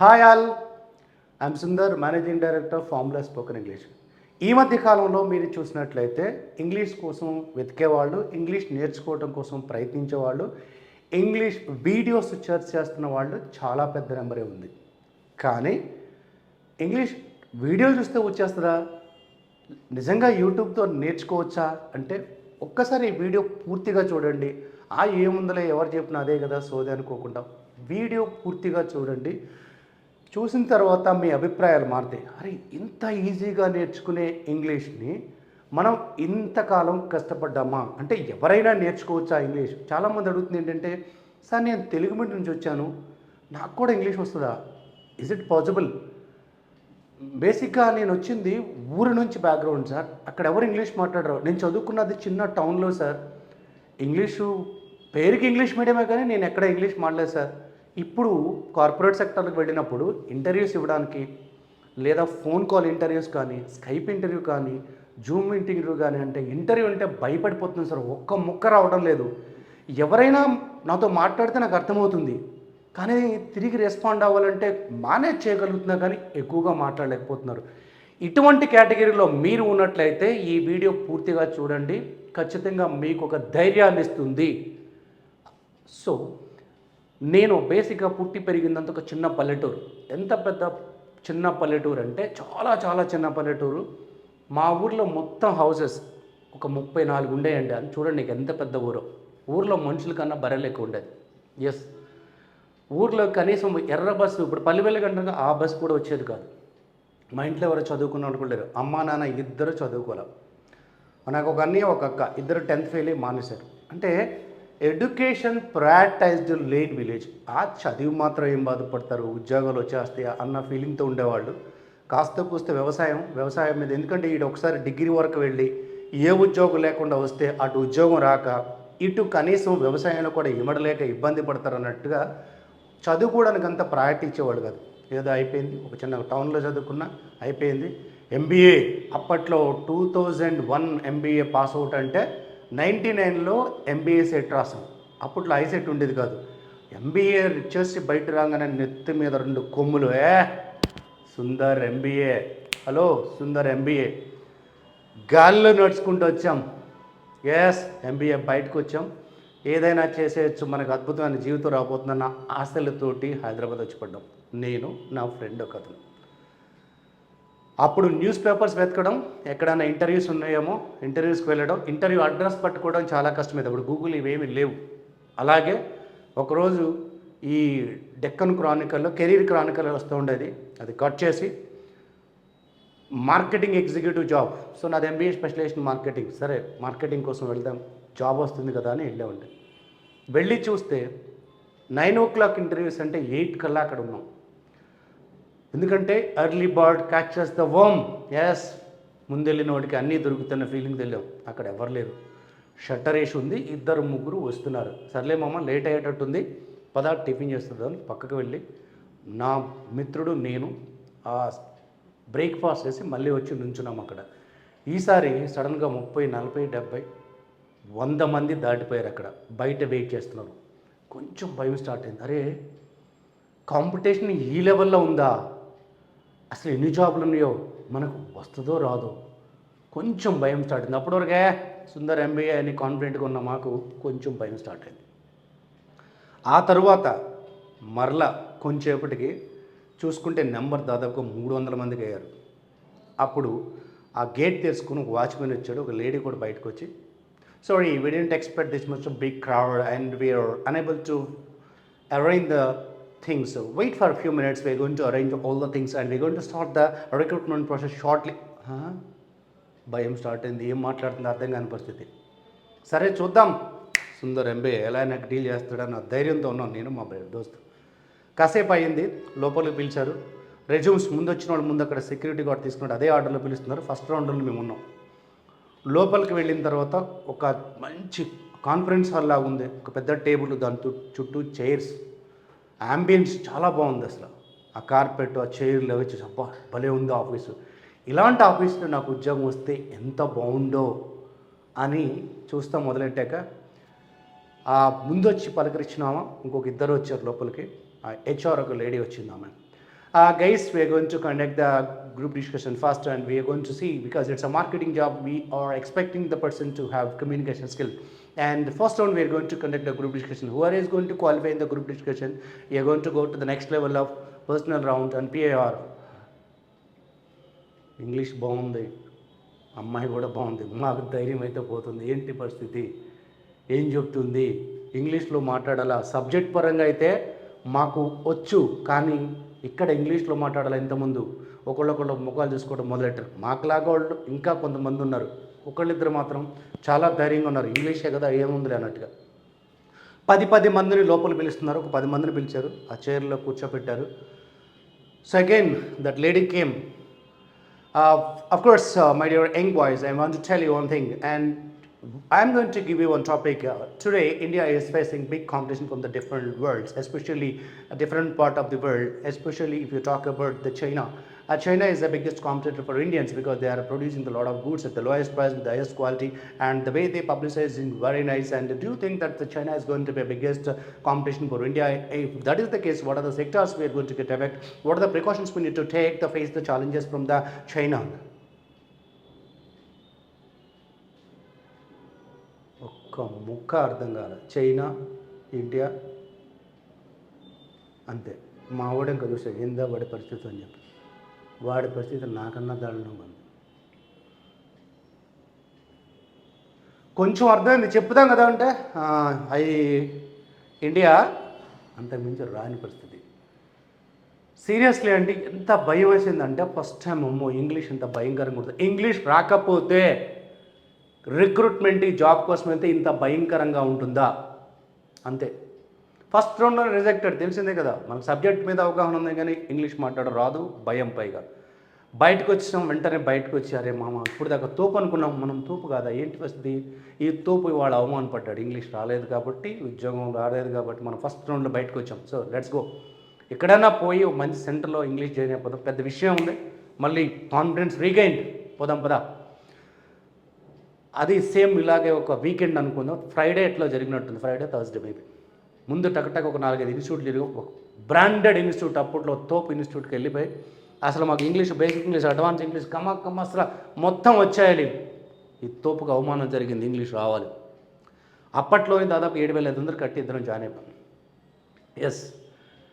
Hi all. I'm Sundar managing director formula spoken English. ఈ మధ్య కాలంలో మీరు చూసినట్లయితే ఇంగ్లీష్ కోసం వెతికేవాళ్ళు ఇంగ్లీష్ నేర్చుకోవడం కోసం ప్రయత్నించేవాళ్ళు ఇంగ్లీష్ వీడియోస్ సెర్చ్ చేస్తున్న వాళ్ళు చాలా పెద్ద నెంబరే ఉంది. కానీ ఇంగ్లీష్ వీడియో చూస్తే వచ్చేస్తుందా? నిజంగా యూట్యూబ్తో నేర్చుకోవచ్చా? అంటే ఒక్కసారి వీడియో పూర్తిగా చూడండి. ఆ ఏముందలే ఎవరు చెప్పినా అదే కదా సోది అనుకోకుండా. వీడియో పూర్తిగా చూడండి. చూసిన తర్వాత మీ అభిప్రాయాలు మారుతాయి అరే ఇంత ఈజీగా నేర్చుకునే ఇంగ్లీష్ని మనం ఇంతకాలం కష్టపడ్డామా? అంటే ఎవరైనా నేర్చుకోవచ్చా ఇంగ్లీష్? చాలామంది అడుగుతుంది ఏంటంటే సార్ నేను తెలుగు మీడియం నుంచి వచ్చాను. నాకు కూడా ఇంగ్లీష్ వస్తుందా? ఇజ్ ఇట్ పాసిబుల్ బేసిక్గా నేను వచ్చింది ఊరు నుంచి బ్యాక్గ్రౌండ్ సార్. అక్కడ ఎవరు ఇంగ్లీష్ మాట్లాడరు. నేను చదువుకున్నది చిన్న టౌన్లో సార్. ఇంగ్లీషు పేరుకి ఇంగ్లీష్ మీడియమే కానీ నేను ఎక్కడ ఇంగ్లీష్ మాట్లాడలేదు సార్. ఇప్పుడు కార్పొరేట్ సెక్టర్కి వెళ్ళినప్పుడు ఇంటర్వ్యూస్ ఇవ్వడానికి లేదా ఫోన్ కాల్ ఇంటర్వ్యూస్ కానీ స్కైప్ ఇంటర్వ్యూ కానీ జూమ్ ఇంటర్వ్యూ కానీ అంటే ఇంటర్వ్యూ అంటే భయపడిపోతుంది సార్. ఒక్క ముక్క రావడం లేదు. ఎవరైనా నాతో మాట్లాడితే నాకు అర్థమవుతుంది. కానీ తిరిగి రెస్పాండ్ అవ్వాలంటే మేనేజ్ చేయగలుగుతున్నా కానీ ఎక్కువగా మాట్లాడలేకపోతున్నారు. ఇటువంటి కేటగిరీలో మీరు ఉన్నట్లయితే ఈ వీడియో పూర్తిగా చూడండి. ఖచ్చితంగా మీకు ఒక ధైర్యాన్ని ఇస్తుంది. సో నేను బేసిక్గా పుట్టి పెరిగిందంత ఒక చిన్న పల్లెటూరు. ఎంత పెద్ద చిన్న పల్లెటూరు అంటే చాలా చాలా చిన్న పల్లెటూరు. మా ఊర్లో మొత్తం హౌసెస్ ఒక ముప్పై నాలుగు ఉండేయండి. అని చూడండి నీకు ఎంత పెద్ద ఊరో. ఊర్లో మనుషుల కన్నా బర్రెలు ఎక్కువ ఉండేది. ఎస్ ఊర్లో కనీసం ఎర్ర బస్సు ఇప్పుడు పల్లెవెల్లి గంటగా ఆ బస్సు కూడా వచ్చేది కాదు. మా ఇంట్లో ఎవరు చదువుకున్న అనుకోలేరు అమ్మా నాన్న ఇద్దరు చదువుకోలేం నాకు ఒక అన్నయ్య ఒక అక్క ఇద్దరు టెన్త్ ఫెయిల్ మానేశారు. అంటే ఎడ్యుకేషన్ ప్రయారిటైజ్డ్ లేట్ విలేజ్. ఆ చదివి మాత్రం ఏం బాధపడతారు? ఉద్యోగాలు వచ్చేస్తాయా? అన్న ఫీలింగ్తో ఉండేవాళ్ళు. కాస్త కూస్తే వ్యవసాయం వ్యవసాయం మీద. ఎందుకంటే ఈడు ఒకసారి డిగ్రీ వరకు వెళ్ళి ఏ ఉద్యోగం లేకుండా వస్తే అటు ఉద్యోగం రాక ఇటు కనీసం వ్యవసాయంలో కూడా ఇమడలేక ఇబ్బంది పడతారు అన్నట్టుగా చదువుకోవడానికి అంత ప్రయారిటీ ఇచ్చేవాడు కాదు. ఏదో అయిపోయింది. ఒక చిన్న టౌన్లో చదువుకున్నా అయిపోయింది. ఎంబీఏ అప్పట్లో two thousand one MBA pass out అంటే నైంటీ నైన్లో ఎంబీఏ సెట్ రాసాం. అప్పట్లో ఐసెట్ ఉండేది కాదు. ఎంబీఏ చేసి బయట రాగానే నెత్తి మీద రెండు కొమ్ములు ఏ? Sundar MBA hello Sundar MBA గాల్లో నడుచుకుంటూ వచ్చాం. ఎస్ ఎంబీఏ బయటకు వచ్చాం. ఏదైనా చేసేయచ్చు మనకు అద్భుతమైన జీవితం రాబోతుందన్న ఆశలతోటి హైదరాబాద్ వచ్చి పడ్డాం. నేను నా ఫ్రెండ్ ఒక అతను. అప్పుడు న్యూస్ పేపర్స్ వెతకడం ఎక్కడైనా ఇంటర్వ్యూస్ ఉన్నాయేమో ఇంటర్వ్యూస్కి వెళ్ళడం ఇంటర్వ్యూ అడ్రస్ పట్టుకోవడం చాలా కష్టమైంది. అప్పుడు గూగుల్ ఇవేమీ లేవు. అలాగే ఒకరోజు ఈ డెక్కన్ క్రానికల్లో కెరీర్ క్రానికల్ వస్తూ ఉండేది. అది కట్ చేసి మార్కెటింగ్ ఎగ్జిక్యూటివ్ జాబ్. సో నాది ఎంబీఏ స్పెషలైజేషన్ మార్కెటింగ్. సరే మార్కెటింగ్ కోసం వెళ్దాం జాబ్ వస్తుంది కదా అని వెళ్ళే ఉండే. వెళ్ళి చూస్తే నైన్ ఓ క్లాక్ ఇంటర్వ్యూస్ అంటే ఎయిట్ కల్లా అక్కడ ఉన్నాం. ఎందుకంటే early bird catches the worm yes ముందెళ్ళిన వాడికి అన్నీ దొరుకుతున్న ఫీలింగ్ తెలియం అక్కడ ఎవరు లేరు. షట్టర్ వేసి ఉంది. ఇద్దరు ముగ్గురు వస్తున్నారు. సర్లే మామ లేట్ అయ్యేటట్టుంది పద టిఫిన్ చేస్తుందని పక్కకు వెళ్ళి నా మిత్రుడు నేను ఆ బ్రేక్ఫాస్ట్ చేసి మళ్ళీ వచ్చి నుంచున్నాం అక్కడ. ఈసారి సడన్గా ముప్పై నలభై డెబ్బై వంద మంది దాటిపోయారు అక్కడ. బయట వెయిట్ చేస్తున్నారు. కొంచెం భయం స్టార్ట్ అయింది. అరే కాంపిటీషన్ ఈ లెవెల్లో ఉందా? అసలు ఎన్ని జాబులు ఉన్నాయో? మనకు వస్తుందో రాదో? కొంచెం భయం స్టార్ట్ అయింది. అప్పటివరకే సుందర్ ఎంబీఏ అని కాన్ఫిడెంట్గా ఉన్న మాకు కొంచెం భయం స్టార్ట్ అయింది. ఆ తరువాత మరలా కొంచెంసేపటికి చూసుకుంటే నెంబర్ దాదాపు మూడు వందల మందికి అయ్యారు. అప్పుడు ఆ గేట్ తెరుచుకుని ఒక వాచ్మెన్ వచ్చాడు. ఒక లేడీ కూడా బయటకు వచ్చి sorry we didn't expect this much big crowd and we're unable to arrange the things. So wait for a few minutes. We're going to arrange all the things and we're going to start the recruitment process shortly. భయం start అయింది. ఏం మాట్లాడుతుందో అర్థం కాని పరిస్థితి. సరే చూద్దాం. సుందర్ ఎంబే ఎలా నాకు డీల్ చేస్తాడన్న ధైర్యంతో ఉన్నాను. నేను మా బ్రదర్ దోస్తు. కాసేపు అయ్యింది. లోపలికి పిలిచారు. రెజ్యూమ్స్ ముందు వచ్చిన వాళ్ళు ముందు అక్కడ సెక్యూరిటీ గార్డ్ తీసుకున్నాడు. అదే ఆర్డర్లో పిలుస్తున్నారు. ఫస్ట్ రౌండ్లో మేము ఉన్నాం. లోపలికి వెళ్ళిన తర్వాత ఒక మంచి కాన్ఫరెన్స్ హాల్ లాగా ఉంది. ఒక పెద్ద టేబుల్ దాని చుట్టూ చైర్స్ ఆంబియన్స్ చాలా బాగుంది అసలు. ఆ కార్పెట్ ఆ చైర్లు అవి చెప్పా భలే ఉంది ఆఫీసు ఇలాంటి ఆఫీస్లో నాకు ఉద్యోగం వస్తే ఎంత బాగుండో అని చూస్తాం మొదలెట్టాక ఆ ముందు వచ్చి పలకరించినామా ఇంకొక ఇద్దరు వచ్చారు లోపలికి. ఆ హెచ్ఆర్ ఒక లేడీ వచ్చింది ఆ guys we gonna to conduct the group discussion fast and we gonna to see because it's a marketing job we are expecting the person to have communication skill And the first round, we are going to conduct a group discussion. Whoever is going to qualify in the group discussion, you are going to go to the next level of personal round and PAR. English బాగుంది అమ్మాయి కూడా బాగుంది మాకు ధైర్యం అయితే పోతుంది ఏంటి పరిస్థితి ఏం చెప్తుంది ఇంగ్లీష్లో మాట్లాడాలా సబ్జెక్ట్ పరంగా అయితే మాకు వచ్చు కానీ ఇక్కడ ఇంగ్లీష్లో మాట్లాడాలి ఇంతకుముందు ఒకళ్ళొకళ్ళు ముఖాలు చూసుకోవడం మొదలెట్టారు మాకులాగా వాళ్ళు ఇంకా కొంతమంది ఉన్నారు ఒకళ్ళిద్దరు మాత్రం చాలా ధైర్యంగా ఉన్నారు. ఇంగ్లీషే కదా ఏముందిలే అన్నట్టుగా. పది పది మందిని లోపల పిలుస్తున్నారు. ఒక పది మందిని పిలిచారు. ఆ చైర్లో కూర్చోపెట్టారు. So again that lady came of course my dear young boys I want boys, I want to tell I'm going to give you one topic. Uh, today, India is facing big competition from the different worlds, especially a different part of the world. Especially if you talk about the China. Uh, China is the biggest competitor for Indians because they are producing a lot of goods at the lowest price with the highest quality, and the way they publicize is very nice. And do you think that the China is going to be a biggest uh, competition for India? If that is the case, what are the sectors we are going to get affected? What are the precautions we need to take to face the challenges from the China? ఒక్క ముక్క అర్థం కాలే. China India అంతే. మా వాడు ఇంకా చూసాడు ఏందా వాడి పరిస్థితి అని చెప్పి. వాడి పరిస్థితి నాకన్నా దారుణంగా ఉంది. కొంచెం అర్థమైంది. చెప్తాం కదా అంటే అవి ఇండియా అంతకుమించి రాని పరిస్థితి. సీరియస్లీ అండి ఎంత భయం వేసిందంటే ఫస్ట్ టైం అమ్మో ఇంగ్లీష్ ఎంత భయంకరంగా ఉంటుంది ఇంగ్లీష్ రాకపోతే రిక్రూట్మెంట్ ఈ జాబ్ కోసం అయితే ఇంత భయంకరంగా ఉంటుందా? అంతే. ఫస్ట్ రౌండ్లో రిజెక్టెడ్ తెలిసిందే కదా. మనకు సబ్జెక్ట్ మీద అవగాహన ఉంది కానీ ఇంగ్లీష్ మాట్లాడ రాదు భయం పైగా. బయటకు వచ్చినాం వెంటనే బయటకు వచ్చి అరే మామ ఇప్పుడు దాకా తోపు అనుకున్నాం మనం తోపు కాదా? ఏంటి వస్తుంది ఈ తోపు వాడు అవమానపడ్డాడు ఇంగ్లీష్ రాలేదు కాబట్టి ఉద్యోగం రాలేదు కాబట్టి మనం ఫస్ట్ రౌండ్లో బయటకు వచ్చాం. So let's go. ఎక్కడైనా పోయి మంచి సెంటర్లో ఇంగ్లీష్ జాయిన్ అయిపోతాం పెద్ద విషయం ఉంది. మళ్ళీ కాన్ఫిడెన్స్ రీగైన్ పోదాం పదా. అది సేమ్ ఇలాగే ఒక వీకెండ్ అనుకుందాం. ఫ్రైడే ఎట్లా జరిగినట్టుంది? Friday Thursday maybe. ముందు టకటక ఒక నాలుగైదు ఇన్స్టిట్యూట్లు తిరిగి ఒక బ్రాండెడ్ ఇన్స్టిట్యూట్ అప్పట్లో తోపు ఇన్స్టిట్యూట్కి వెళ్ళిపోయి అసలు మాకు English basic English advance English కమ్మ కమ్మ అసలు మొత్తం వచ్చాయాలి. ఈ తోపుకు అవమానం జరిగింది ఇంగ్లీష్ రావాలి. అప్పట్లోనే దాదాపు ఏడు వేల ఐదు వందలు కట్టి ఇద్దరం జాయిన్ అయిపోయాం. Yes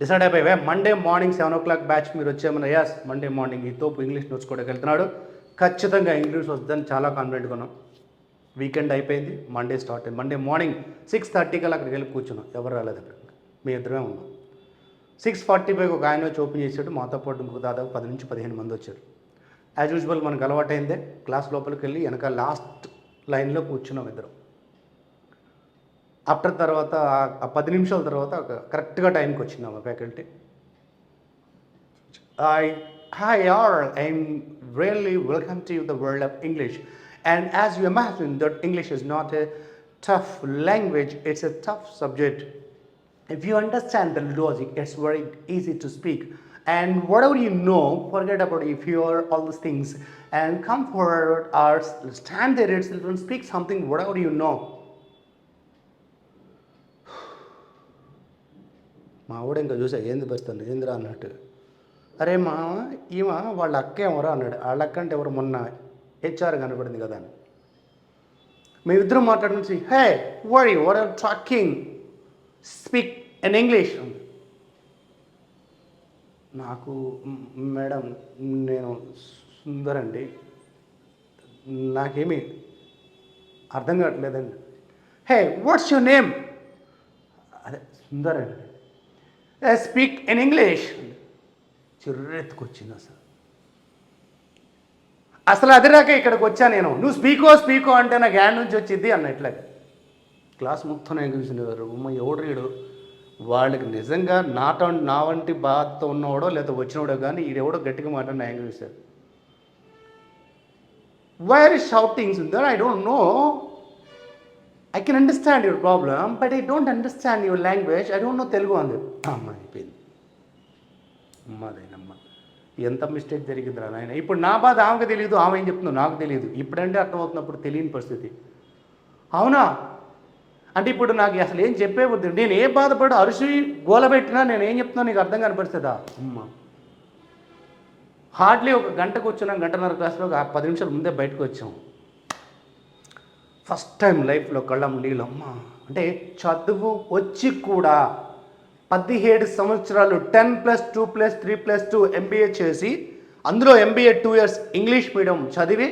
decide అయిపోయావే? Monday morning seven o'clock batch మీరు వచ్చేమన్నా ఎస్ మండే మార్నింగ్ ఈ తోపు ఇంగ్లీష్ నేర్చుకోవడానికి వెళ్తున్నాడు. ఖచ్చితంగా ఇంగ్లీష్ వస్తుందని చాలా కాన్ఫిడెంట్గా ఉన్నాం. వీకెండ్ అయిపోయింది మండే స్టార్ట్ అయింది. మండే మార్నింగ్ సిక్స్ థర్టీకి అక్కడికి వెళ్ళి కూర్చున్నాం. ఎవరు రాలేదు అక్కడికి మీ ఇద్దరమే ఉన్నాం. సిక్స్ ఫార్టీ ఫైవ్ ఒక ఆయన వచ్చి ఓపెన్ చేసాడు మాతో పాటు ఇంకొక దాదాపు పది నుంచి పదిహేను మంది వచ్చారు. యాజ్ యూజువల్ మనకు అలవాటైందే. క్లాస్ లోపలికి వెళ్ళి వెనక లాస్ట్ లైన్లో కూర్చున్నాం ఇద్దరం. ఆఫ్టర్ తర్వాత ఆ- పది నిమిషాల తర్వాత ఒక కరెక్ట్గా టైంకి వచ్చిందాం faculty I hi all I'm really welcome to the world of English And as you imagine that English is not a tough language, it's a tough subject. If you understand the logic, it's very easy to speak. And whatever you know, forget about if you are all these things and come forward or stand there itself and speak something, whatever you know. మా ఆవిడ ఇంకా చూసా ఏంది బస్తాను ఏందిరా అన్నట్టు అరే మా ఈమె వాళ్ళ అక్క ఎవరో అన్నాడు వాళ్ళ అక్క అంటే ఎవరు మొన్న హెచ్ఆర్ కనబడింది కదా అని. మేమిద్దరం మాట్లాడుకుని hey worry what are talking speak in English నాకు మేడం నేను సుందరండి నాకేమీ అర్థం కావట్లేదండి. హే వాట్స్ యువర్ నేమ్ అదే సుందర్ అండి. స్పీక్ ఇన్ ఇంగ్లీష్ చిర్రెత్తుకొచ్చింది అసలు. అసలు అదిరాక ఇక్కడికి వచ్చా నేను. నువ్వు స్పీకో స్పీకో అంటే నాకు హ్యాండ్ నుంచి వచ్చింది అన్నట్లాగా క్లాస్ మొత్తం నేను చూసినవారు ఉమ్మ ఎవడు వాళ్ళకి నిజంగా నాట నా వంటి బాధతో ఉన్నవాడో లేదా వచ్చినవాడో కానీ ఈడెవడో గట్టిగా మాట న్యాయం చూశారు. వైర్ షౌటింగ్స్ ఉందో I don't know I can understand your problem but I don't understand your language I don't know Telugu అంది. అమ్మ అయిపోయింది. అమ్మాదేనమ్మ ఎంత మిస్టేక్ జరిగిందిరా నాయన? ఇప్పుడు నా బాధ ఆమెకు తెలియదు ఆమె ఏం చెప్తుందో నాకు తెలియదు ఇప్పుడంటే అర్థమవుతున్నప్పుడు తెలియని పరిస్థితి. అవునా? అంటే ఇప్పుడు నాకు అసలు ఏం చెప్పే వద్దు నేను ఏ బాధపడు అరిసి గోలబెట్టినా నేను ఏం చెప్తున్నా నీకు అర్థం కాని అమ్మ. హార్డ్లీ ఒక గంటకు వచ్చినాం గంటన్నర క్లాస్లో ఒక పది నిమిషాల ముందే బయటకు వచ్చాం. ఫస్ట్ టైం లైఫ్లో కళ్ళం నీళ్ళు అమ్మ. అంటే చదువు వచ్చి కూడా పదిహేడు సంవత్సరాలు ten plus two plus three plus two MBA చేసి అందులో MBA two years English medium చదివి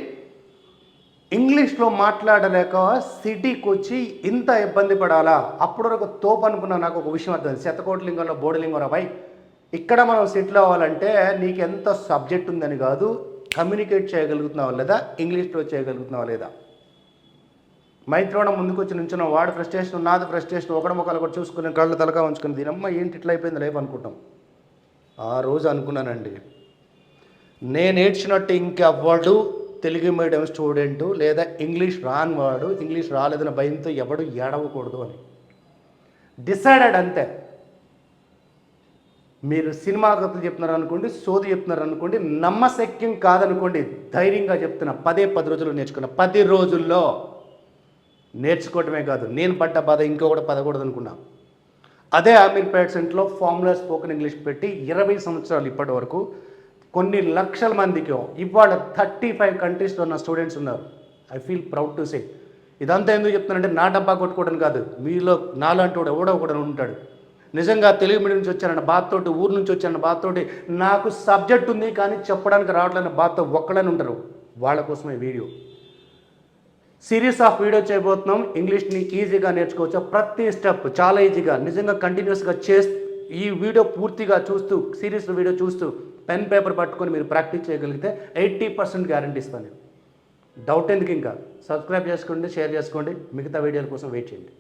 ఇంగ్లీష్లో మాట్లాడలేక సిటీకి వచ్చి ఇంత ఇబ్బంది పడాలా? అప్పుడు వరకు తోపు అనుకున్న నాకు ఒక విషయం అర్థం శతకోటలింగంలో బోడిలింగం రాబాయ్ ఇక్కడ మనం సెటిల్ అవ్వాలంటే నీకు ఎంత సబ్జెక్ట్ ఉందని కాదు కమ్యూనికేట్ చేయగలుగుతున్నావా లేదా ఇంగ్లీష్లో చేయగలుగుతున్నావా లేదా? మైత్రోడం ముందుకు వచ్చి నుంచున్న. వాడు ఫ్రస్ట్రేషన్ నాది ఫ్రస్ట్రేషన్ ఒకడ ముఖాలు కూడా చూసుకుని కళ్ళు తలకా ఉంచుకుని దీనమ్మ ఏంటి ఇట్లా అయిపోయింది లైఫ్ అనుకుంటాం. ఆ రోజు అనుకున్నానండి. నేను ఏడ్చినట్టు ఇంకెవ్వడు తెలుగు మీడియం స్టూడెంటు లేదా ఇంగ్లీష్ రాని వాడు ఇంగ్లీష్ రాలేదన్న భయంతో ఎవడు ఏడవకూడదు అని. డిసైడెడ్ అంతే. మీరు సినిమా కథలు చెప్తున్నారు అనుకోండి సోది చెప్తున్నారు అనుకోండి నమ్మశక్యం కాదనుకోండి ధైర్యంగా చెప్తున్నా. పదే పది రోజులు నేర్చుకున్నా. పది రోజుల్లో నేర్చుకోవటమే కాదు. నేను పడ్డ బాధ ఇంకొకటి పదకూడదు అనుకున్నా అదే అమీర్పేట్ సెంట్లో ఫార్ములా స్పోకెన్ ఇంగ్లీష్ పెట్టి ఇరవై సంవత్సరాలు ఇప్పటి వరకు కొన్ని లక్షల మందికి ఇవాళ థర్టీ ఫైవ్ కంట్రీస్లో ఉన్న స్టూడెంట్స్ ఉన్నారు. I feel proud to say. ఇదంతా ఎందుకు చెప్తున్నానంటే నా డబ్బా కొట్టుకోవడం కాదు. మీలో నాలాంటి వాడు ఎవడో ఒకడు ఉంటాడు. నిజంగా తెలుగు మీడియం నుంచి వచ్చానన్న బాధతోటి ఊరు నుంచి వచ్చానన్న బాధతోటి నాకు సబ్జెక్ట్ ఉంది కానీ చెప్పడానికి రావట్లేని బాధతో ఒక్కడని ఉంటారు వాళ్ళ కోసమే వీడియో. సిరీస్ ఆఫ్ వీడియో చేయబోతున్నాం. ఇంగ్లీష్ని ఈజీగా నేర్చుకోవచ్చు. ప్రతి స్టెప్ చాలా ఈజీగా నిజంగా కంటిన్యూస్గా చేస్తూ ఈ వీడియో పూర్తిగా చూస్తూ సిరీస్ వీడియో చూస్తూ పెన్ పేపర్ పట్టుకొని మీరు ప్రాక్టీస్ చేయగలిగితే ఎయిటీ పర్సెంట్ గ్యారంటీ ఇస్తాను. డౌట్ ఎందుకు ఇంకా? సబ్స్క్రైబ్ చేసుకోండి షేర్ చేసుకోండి. మిగతా వీడియోల కోసం వెయిట్ చేయండి.